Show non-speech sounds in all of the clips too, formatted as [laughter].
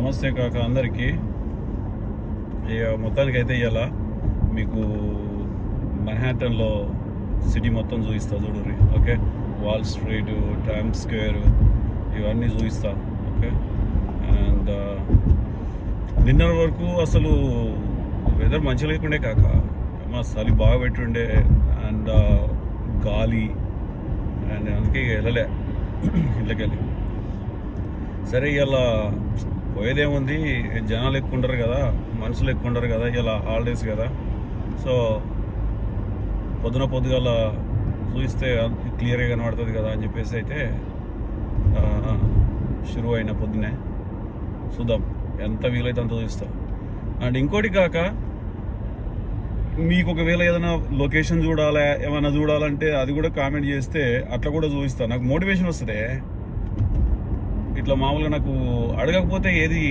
నమస్తే కాక అందరికీ. ఇక మొత్తానికి అయితే ఇవాళ మీకు మన్హాటన్లో సిటీ మొత్తం చూపిస్తా చూడుర్రి okay? Wall Street Time Square ఇవన్నీ చూపిస్తా ఓకే? అండ్ నిన్న వరకు అసలు వెదర్ మంచి లేకుండే కాక. మా చలి బాగా పెట్టుండే అండ్ గాలి అండ్ అందుకే ఇక వెళ్ళలే [clears throat] ఇళ్ళకెళ్ళి సరే ఇలా పోయేదేముంది జనాలు ఎక్కువ ఉండరు కదా. మనుషులు ఎక్కువ ఉండరు కదా ఇలా హాలిడేస్ కదా. సో పొద్దున పొద్దుగాల చూస్తే క్లియర్గా కనబడుతుంది కదా అని చెప్పేసి అయితే షురువు అయిన పొద్దునే చూద్దాం. ఎంత వీలైతే అంత చూపిస్తా అండ్ ఇంకోటి కాక మీకు ఒకవేళ ఏదైనా లొకేషన్ చూడాలా ఏమైనా చూడాలంటే అది కూడా కామెంట్ చేస్తే అట్లా కూడా చూపిస్తాను నాకు మోటివేషన్ వస్తుంది. ఇట్లా మామూలుగా నాకు అడగకపోతే ఏది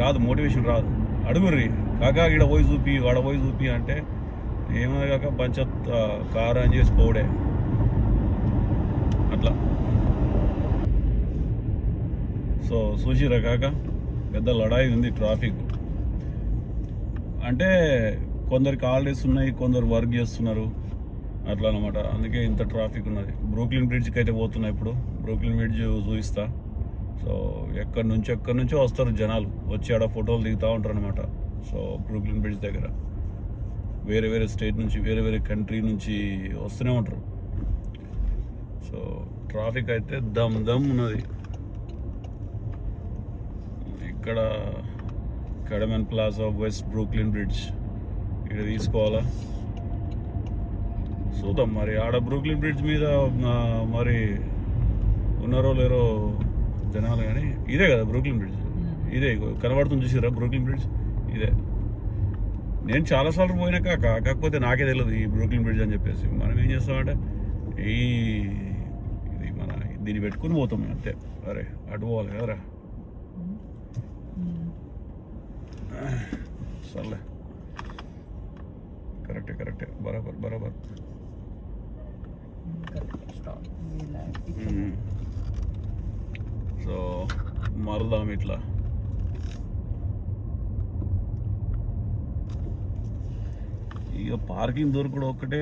రాదు మోటివేషన్ రాదు. అడుగుర్రి కాకా ఈడ పోయి చూపి వాడ పోయి చూపి అంటే ఏమన్నా కాక పంచ కార్ అని చేసి పోడే అట్లా. సో చూసిరా కాక పెద్ద లడాయి ఉంది ట్రాఫిక్. అంటే కొందరికి హాలిడేస్ ఉన్నాయి కొందరు వర్క్ చేస్తున్నారు అట్లా అనమాట అందుకే ఇంత ట్రాఫిక్ ఉన్నది. బ్రూక్లిన్ బ్రిడ్జ్కి అయితే పోతున్నా ఇప్పుడు. బ్రూక్లిన్ బ్రిడ్జ్ చూపిస్తా. సో ఎక్కడి నుంచి ఎక్కడి నుంచో వస్తారు జనాలు. వచ్చి ఆడ ఫోటోలు దిగుతూ ఉంటారు అనమాట సో బ్రూక్లిన్ బ్రిడ్జ్ దగ్గర. వేరే వేరే స్టేట్ నుంచి వేరే వేరే కంట్రీ నుంచి వస్తూనే ఉంటారు. సో ట్రాఫిక్ అయితే దమ్ దమ్ ఉన్నది. ఇక్కడ Cadman Plaza West Brooklyn Bridge ఇక్కడ తీసుకోవాలా? చూద్దాం మరి. ఆడ బ్రూక్లిన్ బ్రిడ్జ్ మీద మరి ఉన్నారో లేరో జనాలు కానీ ఇదే కదా బ్రూక్లిన్ బ్రిడ్జ్ ఇదే ఇగో కనబడుతుంది చూసిరా బ్రూక్లిన్ బ్రిడ్జ్ ఇదే. నేను చాలాసార్లు పోయినా కాక కాకపోతే నాకే తెలియదు ఈ బ్రూక్లిన్ బ్రిడ్జ్ అని చెప్పేసి. మనం ఏం చేస్తామంటే ఈ ఇది మన దీన్ని పెట్టుకుని పోతాం అంతే. అరే అటు పోవాలి కదరా. సర్లే. కరెక్టే కరెక్టే. బరాబర్ బరాబర్. మ్మ్. సో మరదాం ఇట్లా. ఇక పార్కింగ్ దొరకడం ఒక్కటే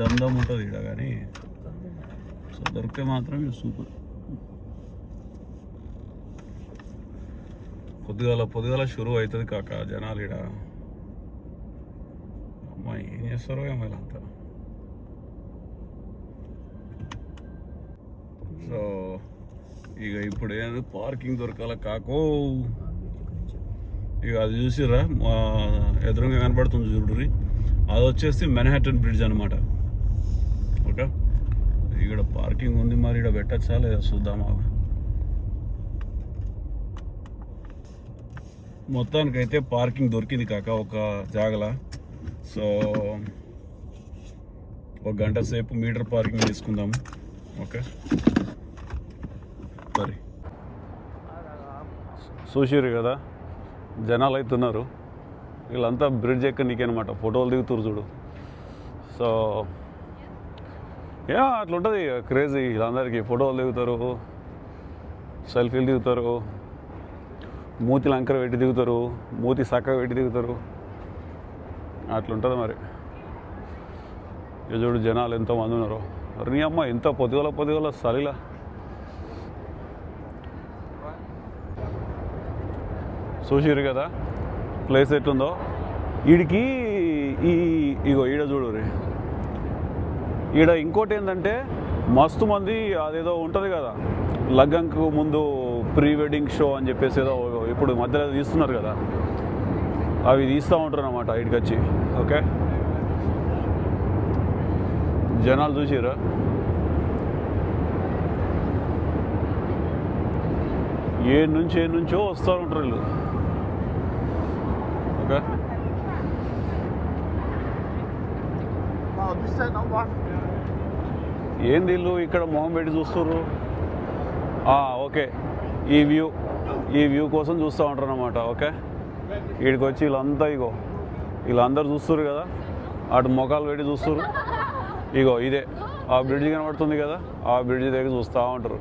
దందం ఉంటుంది ఇక్కడ కానీ సో దొరికితే మాత్రం ఇది సూపర్. పొద్దుగాల పొద్దుగాల షురు అవుతుంది కాక జనాలు ఇక్కడ అమ్మాయి ఏం చేస్తారో ఏమో అంతా. సో ఇక ఇప్పుడు పార్కింగ్ దొరకాల కాకో. ఇక అది చూసిర్రా? మా ఎదురుగా కనపడుతుంది చూడుర్రి. అది వచ్చేసి మెనహాటన్ బ్రిడ్జ్ అనమాట ఓకే? ఇక్కడ పార్కింగ్ ఉంది మరి ఇక్కడ పెట్టచ్చా లేదా చూద్దామా? మొత్తానికైతే పార్కింగ్ దొరికింది కాక ఒక జాగల. సో ఒక గంట సేపు మీటర్ పార్కింగ్ తీసుకుందాము ఓకే? మరి చూసిరు కదా? జనాలు అవుతున్నారు వీళ్ళంతా బ్రిడ్జ్ ఎక్క అనమాట ఫోటోలు దిగుతురు చూడు. సో యా అట్లా ఉంటుంది క్రేజీ వీళ్ళందరికీ ఫోటోలు దిగుతారు సెల్ఫీలు దిగుతారు మూతి లంకర పెట్టి దిగుతారు మూతి సక్క పెట్టి దిగుతారు. అట్లుంటుంది మరి. చూడు జనాలు ఎంతోమంది ఉన్నారు. నీ అమ్మ ఎంత పొద్దుగల పొద్దుగల సలిలా. చూసిరు కదా? ప్లేస్ ఎట్లుందో? వీడికి ఈ ఇగో ఈడ చూడు రే ఈడ ఇంకోటి ఏంటంటే మస్తు మంది అదేదో ఉంటుంది కదా? లగ్గంకు ముందు ప్రీ వెడ్డింగ్ షో అని చెప్పేసి ఏదో ఇప్పుడు మధ్యలో తీస్తున్నారు కదా? అవి తీస్తూ ఉంటారు అన్నమాట ఇక్కడికి వచ్చి ఓకే? జనాలు చూసిరా ఏ నుంచి ఏ నుంచో వస్తూ ఉంటారు వీళ్ళు. ఏంది వీళ్ళు ఇక్కడ మొహం పెట్టి చూస్తుర్రు? ఓకే. ఈ వ్యూ ఈ వ్యూ కోసం చూస్తూ ఉంటారు అనమాట ఓకే? వీడికి వచ్చి వీళ్ళంతా ఇగో వీళ్ళందరూ చూస్తుర్రు కదా? అటు మొఖాలు పెట్టి చూస్తుర్రు. ఇగో ఇదే. ఆ బ్రిడ్జ్ కనబడుతుంది కదా? ఆ బ్రిడ్జ్ దగ్గర చూస్తూ ఉంటారు.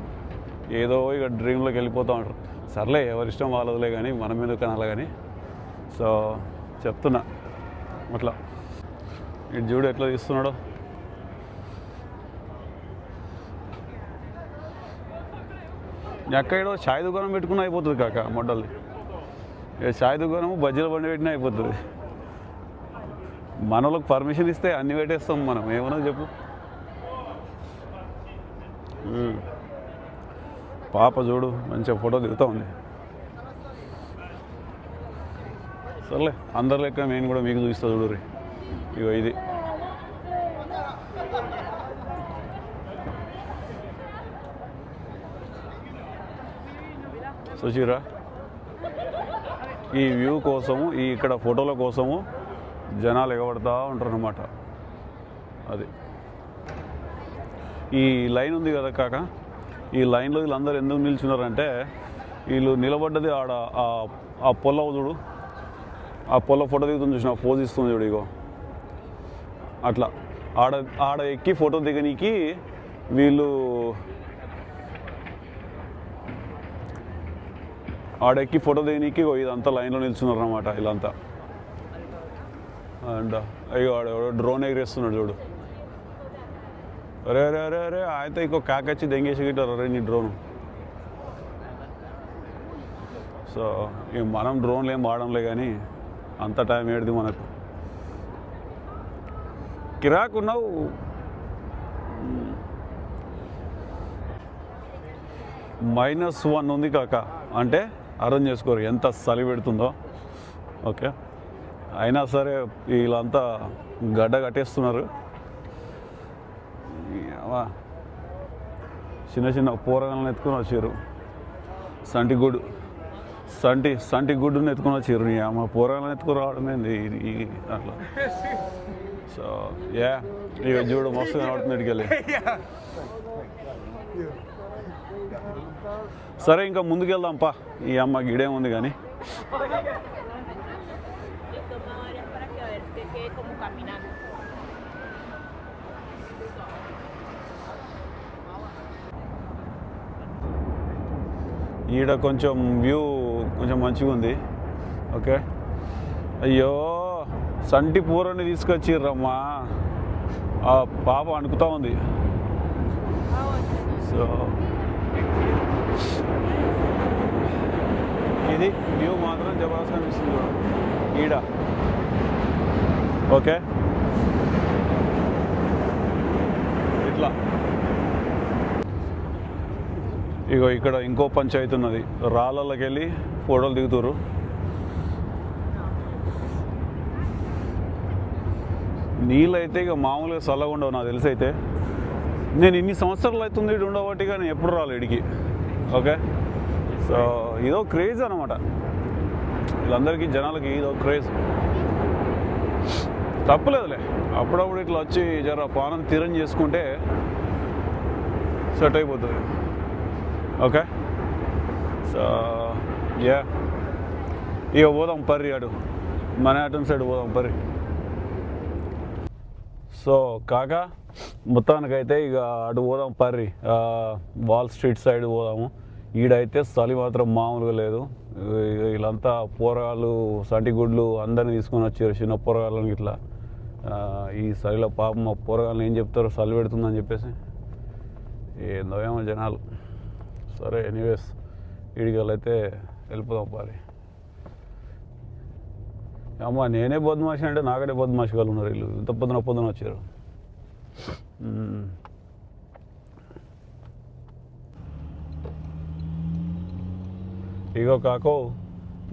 ఏదో ఇక డ్రీమ్లోకి వెళ్ళిపోతూ ఉంటారు. సర్లే ఎవరి ఇష్టం వాళ్ళదిలే కానీ మనం ఎందుకు కనాలి కానీ సో చెప్తున్నా. అట్లా. ఇటు చూడు ఎట్లా తీస్తున్నాడో? ఎక్కడో చాయ్ దుకాణం పెట్టుకుని అయిపోతుంది కాక మొడ్డల్ని. చాయ్ దుకాణము బజ్జీల బండి పెట్టినా అయిపోతుంది. మనలోకి పర్మిషన్ ఇస్తే అన్ని పెట్టేస్తాం మనం. ఏమన్నా చెప్పు. పాప చూడు మంచిగా ఫోటో దిగుతా ఉంది. సర్లే అందరి లెక్క నేను కూడా మీకు చూపిస్తా చూడు రీ. ఇగో ఇది. సుశీరా ఈ వ్యూ కోసము ఈ ఇక్కడ ఫోటోల కోసము జనాలు ఎగబడతా ఉంటారు అన్నమాట అది. ఈ లైన్ ఉంది కదా కాక ఈ లైన్లో వీళ్ళందరూ ఎందుకు నిల్చున్నారంటే వీళ్ళు నిలబడ్డది ఆడ ఆ- ఆ పొల్ల చూడు. ఆ పొల్ల ఫోటో దిగుతుంది చూసిన పోజ్ ఇస్తుంది చూడు ఇగో. అట్లా. ఆడ ఆడ ఎక్కి ఫోటో దిగనీకి వీళ్ళు ఆడెక్కి ఫోటో దిగనీకి ఇదంతా లైన్లో నిల్చున్నారు అనమాట వీళ్ళంతా. అండ్ అయ్యో ఆడ డ్రోన్ ఎగిరేస్తున్నాడు చూడు. అరే అరే అరే అరే అయితే ఇంకో కాకచ్చి దెంగేసి గిట్టారు అరే నీ డ్రోన్. సో ఇక మనం డ్రోన్లు ఏం వాడంలే కానీ అంత టైం ఏడిది మనకు. కిరాకున్నావు. మైనస్ వన్ ఉంది కాక అంటే అర్థం చేసుకోరు ఎంత చలి పెడుతుందో. ఓకే. అయినా సరే వీళ్ళంతా గడ్డ కట్టేస్తున్నారు. చిన్న చిన్న పోరగాలను ఎత్తుకొని వచ్చారు. సంటి గుడ్డు సంటి సంటి గుడ్డుని ఎత్తుకొని వచ్చారు. అమ్మ పోరగాలను ఎత్తుకొని ఏంది? ఈ అట్లా. సో యా ఇక చూడు మస్తు కనబడుతుంది ఇటుకెళ్ళి సరే ఇంకా ముందుకెళ్దాం పా ఈ అమ్మ గిడే ఉంది కానీ. ఈడ కొంచెం వ్యూ కొంచెం మంచిగా ఉంది ఓకే అయ్యో సంటి పూరని తీసుకొచ్చిర్రమ్మా. ఆ పాప అనుకుతా ఉంది. సో ఇది వ్యూ మాత్రం జబాస్ అనిపిస్తుంది ఈడ. ఓకే? ఇట్లా. ఇగో ఇక్కడ ఇంకో పంచాయతీ ఉన్నది. రాళ్ళకి వెళ్ళి ఫోటోలు దిగుతారు నీళ్ళు అయితే ఇక మామూలుగా చల్లగా ఉండవు నాకు తెలిసి అయితే నేను ఇన్ని సంవత్సరాలు అవుతుంది ఇటు ఉండబట్టి కానీ ఎప్పుడు రాలే ఇడికి. ఓకే? సో ఇదో క్రేజ్ అనమాట వీళ్ళందరికీ జనాలకి ఇదో క్రేజ్. తప్పలేదులే. అప్పుడప్పుడు ఇట్లా వచ్చి జర పానం తీరం చేసుకుంటే సెట్ అయిపోతుంది. ఓకే? So yeah. ఇక పోదాం పర్రి అటు. మన సైడ్ పోదాం పర్రి. సో కాక మొత్తానికైతే ఇక అటు పోదాం పర్రి. వాల్ స్ట్రీట్ సైడ్ పోదాము. ఈడైతే చలి మాత్రం మామూలుగా లేదు. వీళ్ళంతా పోరగాళ్ళు సంటిగుడ్లు అందరిని తీసుకొని వచ్చారు చిన్న పోరగాళ్ళని ఇట్లా ఈ చలిలో పాపం మా పోరగాళ్ళని ఏం చెప్తారో చలి పెడుతుందని చెప్పేసి. ఏందో ఏమో జనాలు. సరే ఎనీవేస్ వీడికి అయితే వెళ్ళిపోదాం పారి అమ్మ నేనే బద్మాషి అంటే నాకనే బద్మాషి వాళ్ళు ఉన్నారు వీళ్ళు. ఇంత పొద్దున పొద్దున వచ్చారు. ఇగో కాకో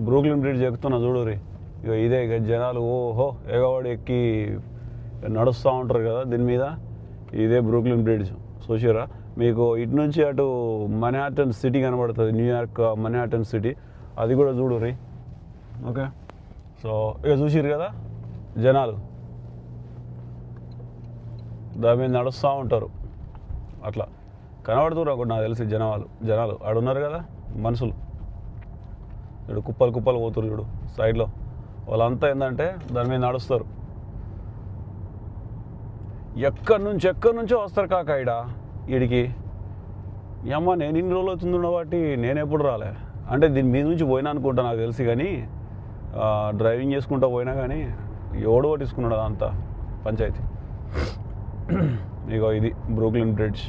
బ్రూక్లిన్ బ్రిడ్జ్ ఎక్కుతున్నా చూడు రీ. ఇక ఇదే ఇక జనాలు ఓహో ఎగవాడు ఎక్కి నడుస్తూ ఉంటారు కదా దీని మీద. ఇదే బ్రూక్లిన్ బ్రిడ్జ్. చూసారా మీకు ఇటు నుంచి అటు మన్హాటన్ సిటీ కనబడుతుంది న్యూయార్క్ మన్హాటన్ సిటీ. అది కూడా చూడు రీ. ఓకే? సో ఇక చూసిరు కదా జనాలు. దాని మీద నడుస్తూ ఉంటారు. అట్లా. కనబడుతున్నారు ఒకటి నాకు తెలిసి జనాలు జనాలు. ఆడ ఉన్నారు కదా మనుషులు. ఇప్పుడు కుప్పలు కుప్పలు పోతురు చూడు సైడ్లో. వాళ్ళంతా ఏంటంటే దాని మీద నడుస్తారు. ఎక్కడి నుంచి ఎక్కడి నుంచో వస్తారు కాక ఈడ వీడికి అమ్మ నేను ఇన్ని రోజులు అవుతుంది కాబట్టి నేను ఎప్పుడు రాలే. అంటే దీని మీద నుంచి పోయినా అనుకుంటా నాకు తెలిసి కానీ డ్రైవింగ్ చేసుకుంటూ పోయినా కానీ ఎవడు పట్టించుకున్నాడు అదంతా? పంచాయతీ. ఇగో ఇది బ్రూక్లిన్ బ్రిడ్జ్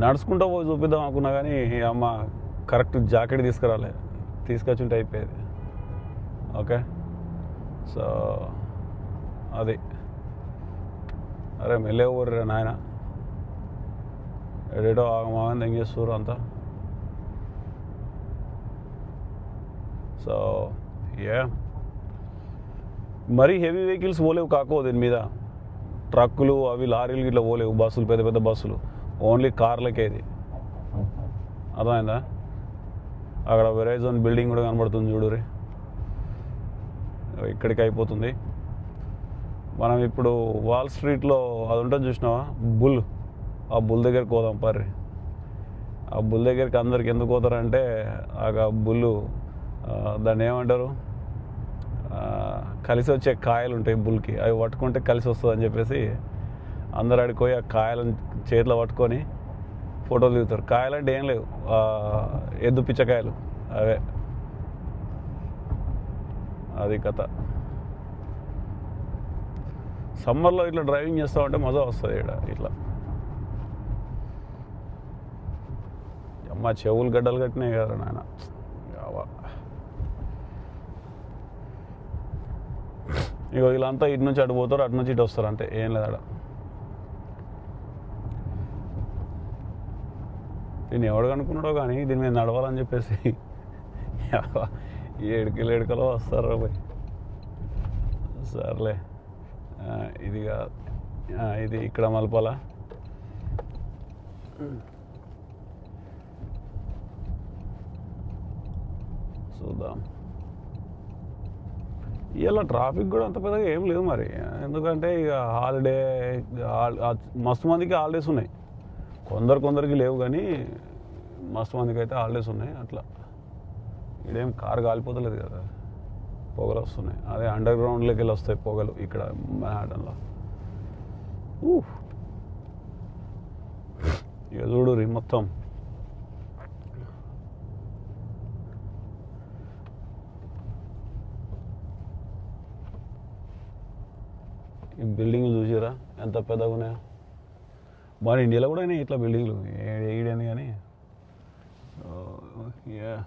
నడుచుకుంటూ పోయి చూపిద్దాం అనుకున్నా కానీ అమ్మ కరెక్ట్ జాకెట్ తీసుకురాలే. తీసుకొచ్చుంటే అయిపోయేది. ఓకే? సో అది. అరే మెల్లే ఊర్రే నాయన. ఎడేటో ఆగమాగం ఏం అంతా. సో యా మరీ హెవీ వెహికల్స్ పోలేవు కాకో దీని మీద. ట్రక్కులు అవి లారీలు ఇట్లా పోలేవు. బస్సులు పెద్ద పెద్ద బస్సులు. ఓన్లీ కార్లకే ఇది. అర్థమైందా? అక్కడ వెరైజోన్ బిల్డింగ్ కూడా కనబడుతుంది చూడురి ఇక్కడికి అయిపోతుంది. మనం ఇప్పుడు వాల్ స్ట్రీట్లో అది ఉంటుంది చూసినావా? బుల్ ఆ బుల్ దగ్గరికి పోదాం పర్రి. ఆ బుల్ దగ్గరికి అందరికి ఎందుకు పోతారంటే ఆ బుల్లు దాన్ని ఏమంటారు? కలిసి వచ్చే కాయలు ఉంటాయి బుల్కి. అవి పట్టుకుంటే కలిసి వస్తుందని చెప్పేసి అందరు ఆడికి పోయి ఆ కాయలను చేతిలో పట్టుకొని ఫోటోలు దిగుతారు. కాయలు అంటే ఏం లేవు. ఎద్దు పిచ్చకాయలు. అవే. అది కథ. సమ్మర్లో ఇట్లా డ్రైవింగ్ చేస్తామంటే మజా వస్తుంది ఇక్కడ ఇట్లా. అమ్మ చెవులు గడ్డలు కట్టినాయి కదా నాయన. ఇగో వీళ్ళంతా ఇటు నుంచి అటు పోతారు అటు నుంచి ఇటు వస్తారు అంతే ఏం లేదు అక్కడ దీన్ని ఎవడు కనుక్కున్నాడో కానీ దీని మీద నడవాలని చెప్పేసి ఏడుకలు ఏడుకలో వస్తారు పోయి. సర్లే. ఆ, ఇది కాదు ఇది ఇక్కడ మలపాల. చూద్దాం. ఇలా ట్రాఫిక్ కూడా అంత పెద్దగా ఏం లేదు మరి. ఎందుకంటే ఇక హాలిడే హాల్- మస్తు మందికి హాలిడేస్ ఉన్నాయి. కొందరు కొందరికి లేవు కానీ మస్తు మందికి అయితే హాలిడేస్ ఉన్నాయి అట్లా. ఇదేం కారు కాలిపోతలేదు కదా. పొగలు వస్తున్నాయి. అదే అండర్ గ్రౌండ్లోకి వెళ్ళి వస్తాయి పొగలు ఇక్కడ మ్యాడన్లో ఇక చూడు రి మొత్తం. ఈ బిల్డింగ్లు చూసారా ఎంత పెద్దగా ఉన్నాయో? మన ఇండియాలో కూడా అయినాయి ఇట్లా బిల్డింగ్లు ఏడని కానీ యా.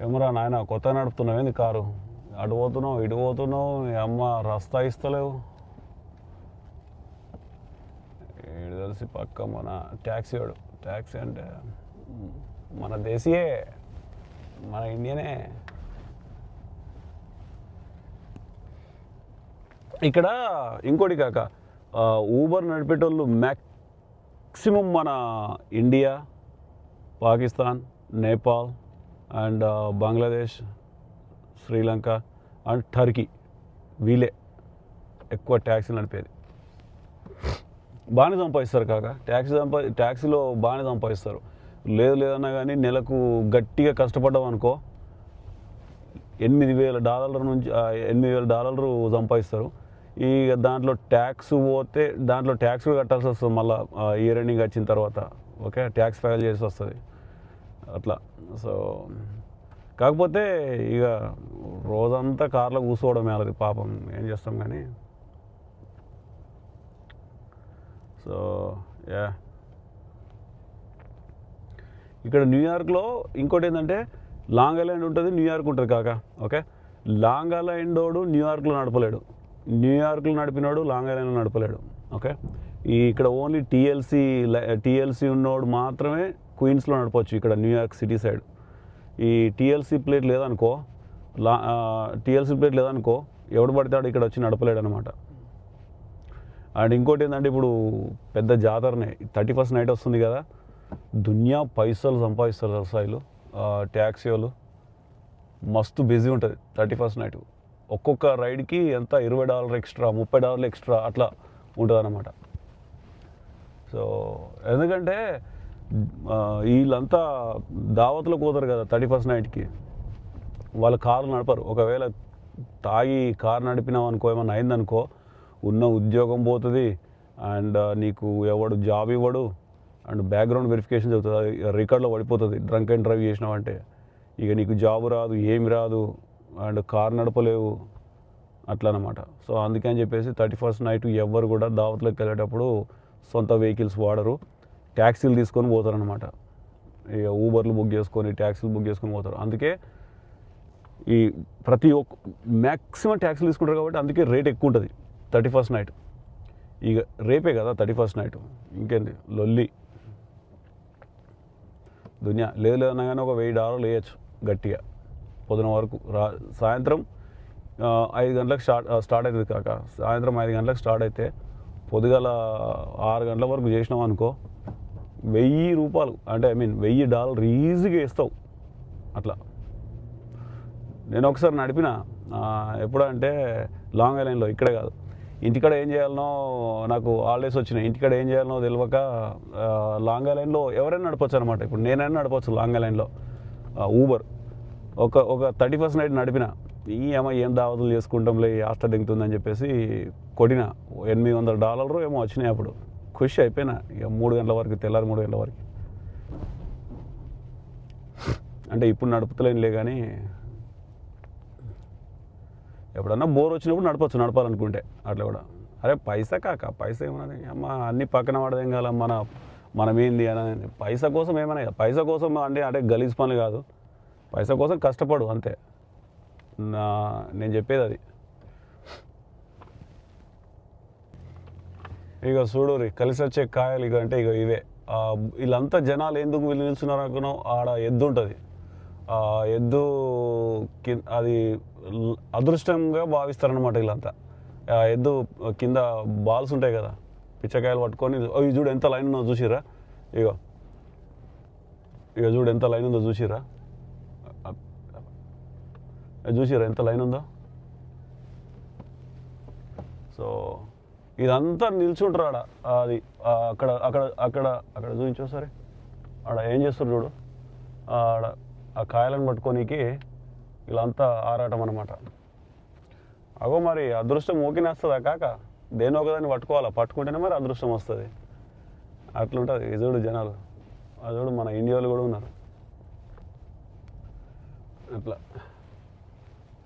ఏమరా నాయన కొత్త నడుపుతున్నావు. ఏంది కారు? అటు పోతున్నావు ఇటు పోతున్నావు. అమ్మ రస్తా ఇస్తలేవు. ఏడు తెలిసి పక్క మన ట్యాక్సీ వాడు. ట్యాక్సీ అంటే మన దేశీయే. మన ఇండియనే ఇక్కడ ఇంకోటి కాక ఊబర్ నడిపేటోళ్ళు మ్యాక్సిమం మన India Pakistan Nepal and Bangladesh Sri Lanka and Turkey వీలే ఎక్కువ ట్యాక్సీలు నడిపేది. బాగానే సంపాదిస్తారు కాక ట్యాక్సీ సంపా ట్యాక్సీలో బాగానే సంపాదిస్తారు. లేదు లేదన్నా కానీ నెలకు గట్టిగా కష్టపడ్డాం అనుకో ఎనిమిది వేల డాలర్ల నుంచి ఎనిమిది వేల డాలర్లు సంపాదిస్తారు. ఈ దాంట్లో ట్యాక్స్ పోతే దాంట్లో ట్యాక్స్ కూడా కట్టాల్సి వస్తుంది మళ్ళీ ఇయర్ ఎండింగ్ వచ్చిన తర్వాత. ఓకే ట్యాక్స్ ఫైల్ చేసి వస్తుంది. అట్లా. సో కాకపోతే ఇక రోజంతా కార్లో కూర్చోవడం అది పాపం. ఏం చేస్తాం కానీ సో యా. ఇక్కడ న్యూయార్క్లో ఇంకోటి ఏంటంటే లాంగ్ ఐలాండ్ ఉంటుంది న్యూయార్క్ ఉంటుంది కాక ఓకే లాంగ్ ఐలాండ్ వాడు న్యూయార్క్లో నడపలేడు. న్యూయార్క్లో నడిపినోడు లాంగ్ ఐలాండ్లో నడపలేడు ఓకే ఈ ఇక్కడ ఓన్లీ టీఎల్సీ టీఎల్సీ ఉన్నోడు మాత్రమే క్వీన్స్లో నడపవచ్చు ఇక్కడ న్యూయార్క్ సిటీ సైడ్ ఈ టీఎల్సీ ప్లేట్ లేదనుకో లా టీఎల్సీ ప్లేట్ లేదనుకో ఎవడు పడితే ఇక్కడ వచ్చి నడపలేడు అనమాట అండ్ ఇంకోటి ఏంటంటే ఇప్పుడు పెద్ద జాతరనే థర్టీ ఫస్ట్ నైట్ వస్తుంది కదా దునియా పైసలు సంపాదిస్తారు వ్యవసాయాలు ట్యాక్సీ వాళ్ళు. మస్తు బిజీ ఉంటుంది. Thirty first night. ఒక్కొక్క రైడ్కి ఎంత? ఇరవై డాలర్ ఎక్స్ట్రా ముప్పై డాలర్లు ఎక్స్ట్రా అట్లా ఉంటుంది అనమాట సో ఎందుకంటే వీళ్ళంతా దావత్లో పోతారు కదా థర్టీ ఫస్ట్ నైట్కి. వాళ్ళు కారు నడపరు. ఒకవేళ తాగి కారు నడిపినాం అనుకో ఏమన్నా అయిందనుకో ఉన్న ఉద్యోగం పోతుంది. అండ్ నీకు ఎవడు జాబ్ ఇవ్వడు. అండ్ బ్యాక్గ్రౌండ్ వెరిఫికేషన్ జరుగుతుంది రికార్డులో పడిపోతుంది. డ్రంక్ అండ్ డ్రైవ్ చేసినావంటే. ఇక నీకు జాబ్ రాదు ఏమి రాదు అండ్ కార్ నడపలేవు. అట్లా అనమాట సో అందుకని చెప్పేసి థర్టీ ఫస్ట్ నైట్ ఎవ్వరు కూడా దావత్లోకి వెళ్ళేటప్పుడు సొంత వెహికల్స్ వాడరు. ట్యాక్సీలు తీసుకొని పోతారనమాట ఇక ఊబర్లు బుక్ చేసుకొని ట్యాక్సీలు బుక్ చేసుకొని పోతారు. అందుకే ఈ ప్రతి ఒక్క మ్యాక్సిమం ట్యాక్సీలు తీసుకుంటారు కాబట్టి అందుకే రేట్ ఎక్కువ ఉంటుంది. థర్టీ ఫస్ట్ నైట్ ఇక రేపే కదా థర్టీ ఫస్ట్ నైట్ ఇంకేంది లొల్లి. దునియా లేదు లేదన్నా కానీ ఒక వెయ్యి డాలర్లు వేయచ్చు గట్టిగా. పొద్దున వరకు. రా సాయంత్రం ఐదు గంటలకు స్టార్ట్ స్టార్ట్ అవుతుంది కాక. సాయంత్రం ఐదు గంటలకు స్టార్ట్ అయితే పొద్దుగల ఆరు గంటల వరకు చేసినాం అనుకో వెయ్యి రూపాయలు అంటే ఐ మీన్ వెయ్యి డాలర్ ఈజీగా ఇస్తావు అట్లా. నేను ఒకసారి నడిపిన ఎప్పుడంటే లాంగ్ ఐలైన్లో ఇక్కడే కాదు. ఇంటికాడ ఏం చేయాలనో నాకు హాలిడేస్ వచ్చినాయి ఇంటికాడ ఏం చేయాలనో తెలియక లాంగ్ లైన్లో ఎవరైనా నడపచ్చు అనమాట ఇప్పుడు నేనైనా నడపచ్చు లాంగ్ లైన్లో. ఊబర్ ఒక ఒక థర్టీ ఫస్ట్ నైట్ నడిపిన. ఈ ఏమో ఏం దావతులు చేసుకుంటాంలే హాస్టల్ దిగుతుందని చెప్పేసి కొట్టిన. ఎనిమిది వందల డాలర్లు ఏమో వచ్చినాయి అప్పుడు. ఖుషి అయిపోయినా. ఇక మూడు గంటల వరకు తెల్లారి మూడు గంటల వరకు. అంటే ఇప్పుడు నడుపుతలేనులే కానీ ఎప్పుడన్నా బోర్ వచ్చినప్పుడు నడపచ్చు నడపాలనుకుంటే. అట్లా కూడా. అరే పైసా కాక పైసా ఏమన్నది? అమ్మ అన్ని పక్కన వాడదేం కాల మన మనమేంది అని పైసా కోసం ఏమైనా పైసా కోసం అంటే అంటే గలీజ్ పనులు కాదు. పైసా కోసం కష్టపడు అంతే. నా నేను చెప్పేది అది. ఇక చూడు కలిసి వచ్చే కాయలు ఇక అంటే ఇక ఇవే. వీళ్ళంతా జనాలు ఎందుకు వీళ్ళు నిల్చున్నారు అనుకున్నావు? ఆడ ఎద్దు ఉంటుంది ఎద్దు అది అదృష్టంగా భావిస్తారనమాట వీళ్ళంతా. ఆ ఎద్దు కింద బాల్స్ ఉంటాయి కదా పిచ్చకాయలు పట్టుకొని ఓ ఇది చూడు ఎంత లైన్ ఉందో చూసిరా ఇగో. ఇక చూడు ఎంత లైన్ ఉందో చూసిరా చూసిరా ఎంత లైన్ ఉందో? సో ఇదంతా నిల్చుంటారు ఆడ. అది అక్కడ అక్కడ అక్కడ అక్కడ చూపించు సరే ఆడ ఏం చేస్తారు చూడు? ఆడ ఆ కాయలను పట్టుకోనీకి వీళ్ళంతా ఆరాటం అనమాట అగో మరి అదృష్టం ఊకినేస్తుందా కాక దేని ఒకదాన్ని పట్టుకోవాలా? పట్టుకుంటేనే మరి అదృష్టం వస్తుంది. అట్లుంటుంది ఇది చూడు జనాలు. అదోడు మన ఇండియాలో కూడా ఉన్నారు. అట్లా.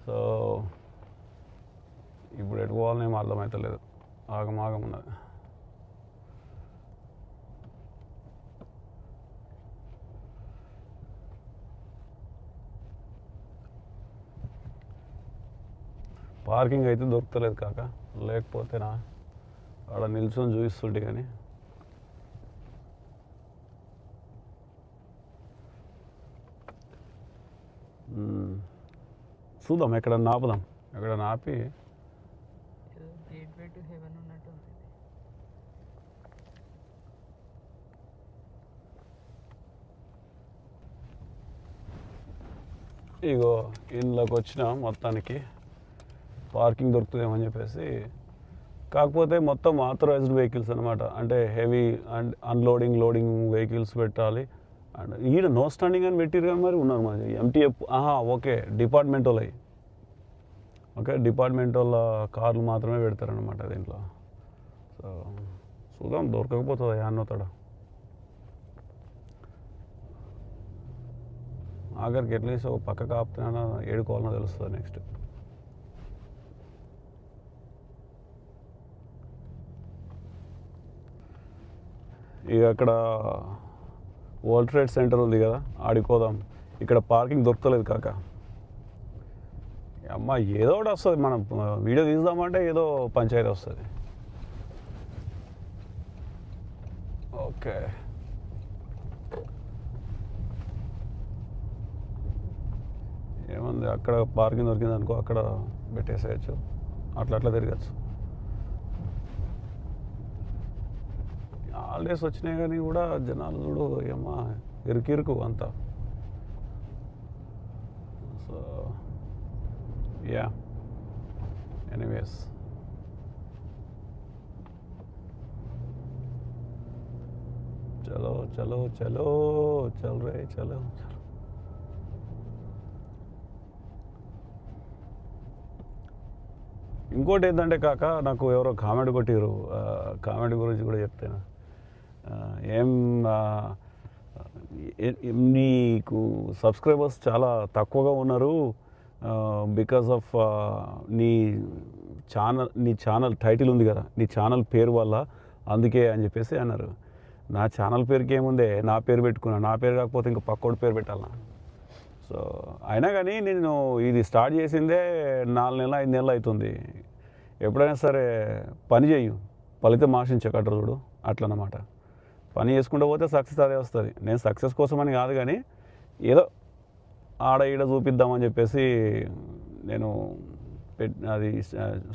సో ఇప్పుడు ఎటు పోవాలనేమో అర్థమవుతలేదు ఆగమాగం ఉన్నది. పార్కింగ్ అయితే దొరుకుతలేదు కాక. లేకపోతేనా ఆడ నిల్చొని చూపిస్తుంటే కానీ. చూద్దాం ఎక్కడ ఆపుదాం ఎక్కడ ఆపి ఇగో ఇంట్లోకి వచ్చిన మొత్తానికి. పార్కింగ్ దొరుకుతుందేమని చెప్పేసి. కాకపోతే మొత్తం ఆథరైజ్డ్ వెహికల్స్ అనమాట అంటే heavy and unloading loading vehicles పెట్టాలి. అండ్ ఈడ నో స్టాండింగ్ అని పెట్టిరు కానీ మరి ఉన్నారు మరి. ఎంటీఎఫ్ ఆహా ఓకే డిపార్ట్మెంట్ వాళ్ళవి ఓకే డిపార్ట్మెంట్ వాళ్ళ కార్లు మాత్రమే పెడతారనమాట దీంట్లో. సో చూద్దాం దొరకకపోతుంది అన్నతాడు. ఆఖరికి ఎట్లీస్ట్ ఒక పక్క కాపుతున్నా ఏడుకోవాలనో తెలుస్తుంది నెక్స్ట్ ఇక అక్కడ వరల్డ్ ట్రేడ్ సెంటర్ ఉంది కదా ఆడిపోదాం. ఇక్కడ పార్కింగ్ దొరకలేదు కాక. అమ్మ ఏదో ఒకటి వస్తుంది. మనం వీడియో తీద్దామంటే ఏదో పంచాయతీ వస్తుంది. ఓకే. ఏముంది? అక్కడ పార్కింగ్ దొరికింది అనుకో అక్కడ పెట్టేసేయచ్చు. అట్లా అట్లా తిరగచ్చు. హాలిడేస్ వచ్చినాయి కానీ కూడా జనాలు చూడు ఏమా ఇరుకిరుకు అంతా. సో యా ఎనీవేస్ చలో చలో చలో చల్ రే చలో చలో. ఇంకోటి ఏంటంటే కాక నాకు ఎవరో కామెంట్ కొట్టిరు కామెంట్ గురించి కూడా చెప్తాను? ఏం నీకు సబ్స్క్రైబర్స్ చాలా తక్కువగా ఉన్నారు బికాస్ ఆఫ్ నీ ఛానల్ నీ ఛానల్ టైటిల్ ఉంది కదా నీ ఛానల్ పేరు వల్ల అందుకే అని చెప్పేసి అన్నారు. నా ఛానల్ పేరుకి ఏముందే నా పేరు పెట్టుకున్నా నా పేరు కాకపోతే ఇంకా పక్కోడి పేరు పెట్టాలా? సో అయినా కానీ నేను ఇది స్టార్ట్ చేసిందే నాలుగు నెలలు ఐదు నెలలు అవుతుంది. ఎప్పుడైనా సరే పని చేయు ఫలితం ఆశించకట్టు చూడు అట్లనమాట పని చేసుకుంటూ పోతే సక్సెస్ అదే వస్తుంది. నేను సక్సెస్ కోసం అని కాదు కానీ ఏదో ఆడ ఈడ చూపిద్దామని చెప్పేసి నేను అది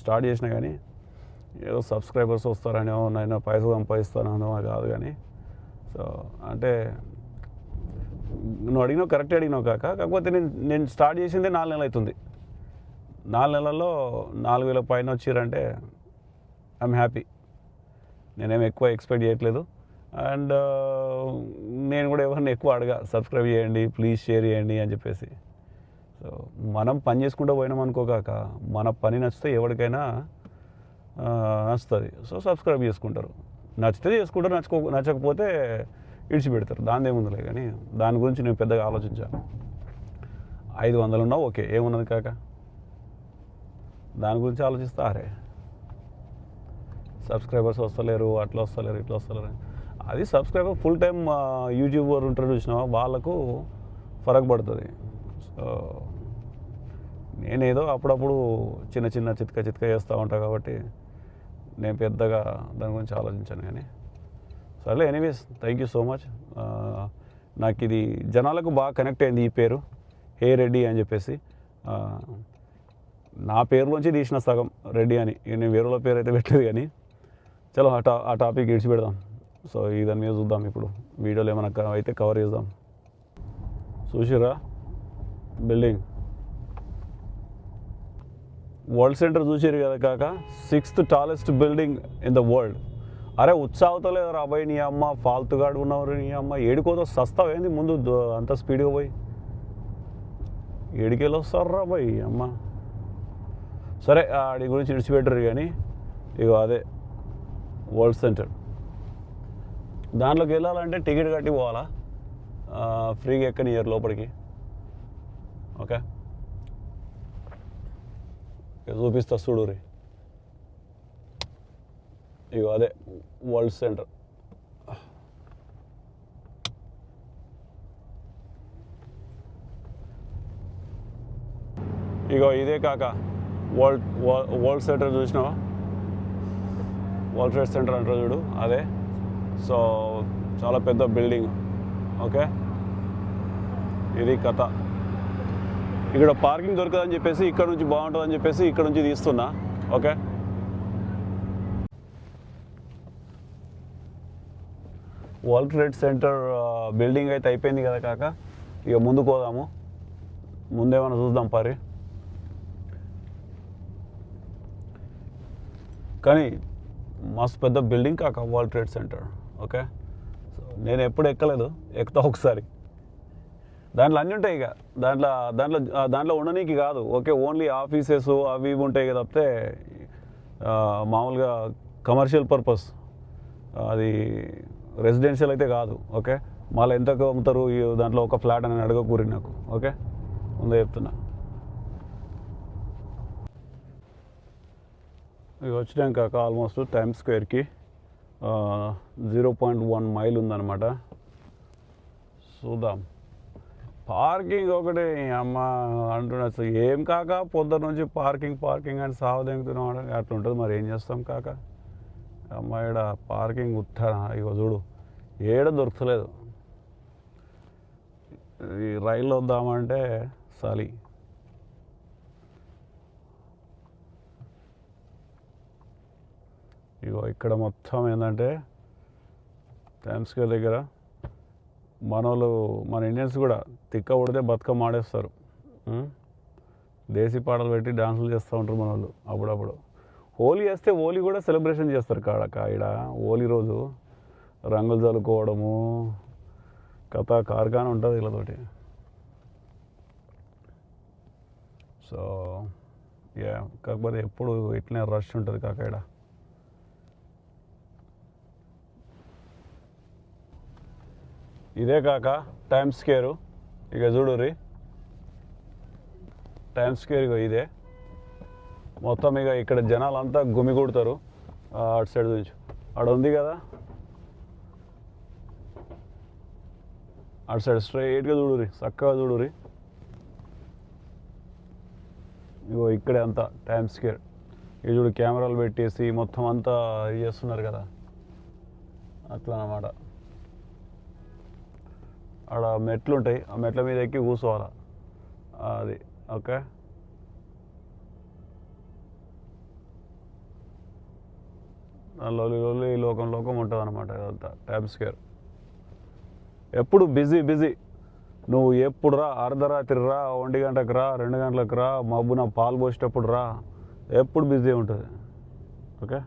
స్టార్ట్ చేసిన కానీ ఏదో సబ్స్క్రైబర్స్ వస్తారనో నేను పైసలు సంపాదిస్తానో కాదు కానీ సో అంటే నువ్వు అడిగినావు కరెక్ట్ అడిగినావు కాక కాకపోతే నేను నేను స్టార్ట్ చేసిందే నాలుగు నెలలు అవుతుంది. నాలుగు నెలల్లో నాలుగు వేల పైన వచ్చిరంటే ఐఎమ్ హ్యాపీ. నేనేం ఎక్కువ ఎక్స్పెక్ట్ చేయట్లేదు. అండ్ నేను కూడా ఎవరిని ఎక్కువ అడగా సబ్స్క్రైబ్ చేయండి ప్లీజ్ షేర్ చేయండి అని చెప్పేసి. సో మనం పని చేసుకుంటూ పోయినాం అనుకోకాక మన పని నచ్చితే ఎవరికైనా నచ్చుతుంది. సో సబ్స్క్రైబ్ చేసుకుంటారు. నచ్చితే చేసుకుంటారు నచ్చుకో నచ్చకపోతే ఇడిచిపెడతారు. దాని ఏముందిలే కానీ దాని గురించి నేను పెద్దగా ఆలోచించాను. ఐదు వందలు ఉన్నా ఓకే ఏమున్నది కాక? దాని గురించి ఆలోచిస్తారే? సబ్స్క్రైబర్స్ వస్తలేరు అట్లా వస్తలేరు ఇట్లా వస్తలేరు అని. అది సబ్స్క్రైబర్ ఫుల్ టైం యూట్యూబర్ ఉంటారు చూసినావా? వాళ్ళకు ఫరక్ పడుతుంది సో నేనేదో అప్పుడప్పుడు చిన్న చిన్న చిత్క చిత్క చేస్తూ ఉంటా కాబట్టి నేను పెద్దగా దాని గురించి ఆలోచించాను కానీ. సర్లే anyways thank you so much నాకు ఇది జనాలకు బాగా కనెక్ట్ అయింది ఈ పేరు. హే రెడ్డి అని చెప్పేసి. నా పేరులోంచి తీసిన సగం రెడ్డి అని. నేను వేరేల పేరు అయితే పెట్టలేదు కానీ. చలో ఆ టా ఆ టాపిక్ ఇడిచిపెడదాం. సో ఈ దాని మీద చూద్దాం ఇప్పుడు. వీడియోలో ఏమైనా అయితే కవర్ చేద్దాం. చూసిరా బిల్డింగ్ వరల్డ్ సెంటర్ చూసారు కదా కాక? Sixth tallest building in the world అరే ఉత్సాహతలేదు రాబోయ్ నీ అమ్మ ఫాల్తుగాడు ఉన్నవారు నీ అమ్మ. ఏడుకోతో సస్తావేంది ముందు? అంత స్పీడ్గా పోయి. ఏడికెళ్ళి వస్తారు రాబోయ్ అమ్మ. సరే ఆడి గురించి విడిచిపెట్టరు కానీ ఇగో అదే. వరల్డ్ సెంటర్ దాంట్లోకి వెళ్ళాలంటే టికెట్ కట్టి పోవాలా? ఫ్రీగా ఫ్రీగా ఎక్కనియర్ లోపలికి? ఓకే. చూపిస్తా చూడురి ఇగో అదే వరల్డ్ సెంటర్. ఇగో ఇదే కాక వరల్డ్ వరల్డ్ సెంటర్ చూసినావా? వరల్డ్ ట్రేడ్ సెంటర్ అంటారు చూడు అదే. సో చాలా పెద్ద బిల్డింగ్ ఓకే? ఇది కథ. ఇక్కడ పార్కింగ్ దొరకదని చెప్పేసి ఇక్కడ నుంచి బాగుంటుందని చెప్పేసి ఇక్కడ నుంచి తీస్తున్నా okay? World Trade Center building అయితే అయిపోయింది కదా కాక ఇక ముందుకు పోదాము. ముందేమైనా చూద్దాం పరి. కానీ మస్తు పెద్ద బిల్డింగ్ కాక World Trade Center okay? So నేను ఎప్పుడు ఎక్కలేదు. ఎక్కుతా ఒకసారి. దాంట్లో అన్నీ ఉంటాయి ఇక. దాంట్లో దాంట్లో దాంట్లో ఉండనీకి కాదు. ఓకే ఓన్లీ ఆఫీసెస్ అవి ఇవి ఉంటాయి కదా తప్పితే మామూలుగా కమర్షియల్ పర్పస్ అది రెసిడెన్షియల్ అయితే కాదు. ఓకే? మళ్ళీ ఎంతకు అమ్ముతారు? దాంట్లో ఒక ఫ్లాట్ అని అడగకూరి నాకు. ఓకే? ముందే చెప్తున్నా. ఇక వచ్చినాక ఆల్మోస్ట్ టైమ్ స్క్వేర్కి జీరో పాయింట్ వన్ మైల్ ఉందన్నమాట. చూద్దాం. పార్కింగ్ ఒకటి. అమ్మ అంటున్నా అసలు ఏం కాక? పొద్దున్న నుంచి పార్కింగ్ పార్కింగ్ అని సావదెంగుతున్నాం అంటే అట్లా ఉంటుంది మరి ఏం చేస్తాం కాక? అమ్మ ఈడ పార్కింగ్ ఉత్తానా ఇగో చూడు ఏడ దొరకలేదు ఈ రైల్లో వద్దామంటే చలి ఇగో ఇక్కడ మొత్తం ఏంటంటే టైమ్ స్క్వేర్ దగ్గర మనోళ్ళు మన ఇండియన్స్ కూడా తిక్క ఉడితే బతుకమ్మ ఆడేస్తారు? దేశీ పాటలు పెట్టి డాన్సులు చేస్తూ ఉంటారు మన వాళ్ళు అప్పుడప్పుడు. హోలీ వేస్తే హోలీ కూడా సెలబ్రేషన్ చేస్తారు కాడక ఈడ హోలీ రోజు రంగులు చల్లుకోవడము కథ కార్ఖాన ఉంటుంది వీళ్ళతోటి. సో యా కాకపోతే ఎప్పుడు ఇట్లనే రష్ ఉంటుంది కాక ఇక్కడ ఇదే కాక టైమ్ స్కేరు ఇక చూడుర్రి. టైమ్ స్కేర్ ఇగో ఇదే. మొత్తం ఇక ఇక్కడ జనాలంతా గుమిగూడతారు అటు సైడ్ నుంచి. అక్కడ ఉంది కదా? అటు సైడ్ స్ట్రైట్గా చూడుర్రి. చక్కగా చూడురి ఇగో ఇక్కడే అంతా టైమ్ స్కేర్ ఇది చూడు కెమెరాలు పెట్టేసి మొత్తం అంతా ఇది చేస్తున్నారు కదా? అట్లా అన్నమాట. ఆడ మెట్లు ఉంటాయి ఆ మెట్ల మీద ఎక్కి కూర్చోవాలి? అది. ఓకే. లొల్లి లొల్లి లోకం లోకం ఉంటుంది అనమాట ఇదంతా. టైమ్ కేర్ ఎప్పుడు బిజీ బిజీ నువ్వు ఎప్పుడు రా? అర్ధరాత్రి రా ఒంటి గంటకు రా రెండు గంటలకు రా మబ్బున పాలు పోసేటప్పుడు రా. ఎప్పుడు బిజీ ఉంటుంది. ఓకే?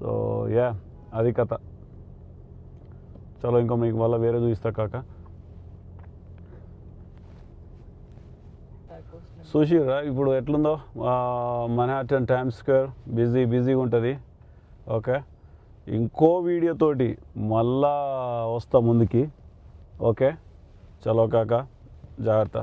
సో యా అది కథ. చలో ఇంకా మీకు మళ్ళీ వేరే చూపిస్తా కాక. చూసిరా ఇప్పుడు ఎట్లుందో? మన్హాటన్ టైమ్ స్క్వేర్ బిజీ బిజీగా ఉంటుంది ఓకే ఇంకో వీడియోతోటి మళ్ళా వస్తా ముందుకి. ఓకే చలో కాక జాగ్రత్త.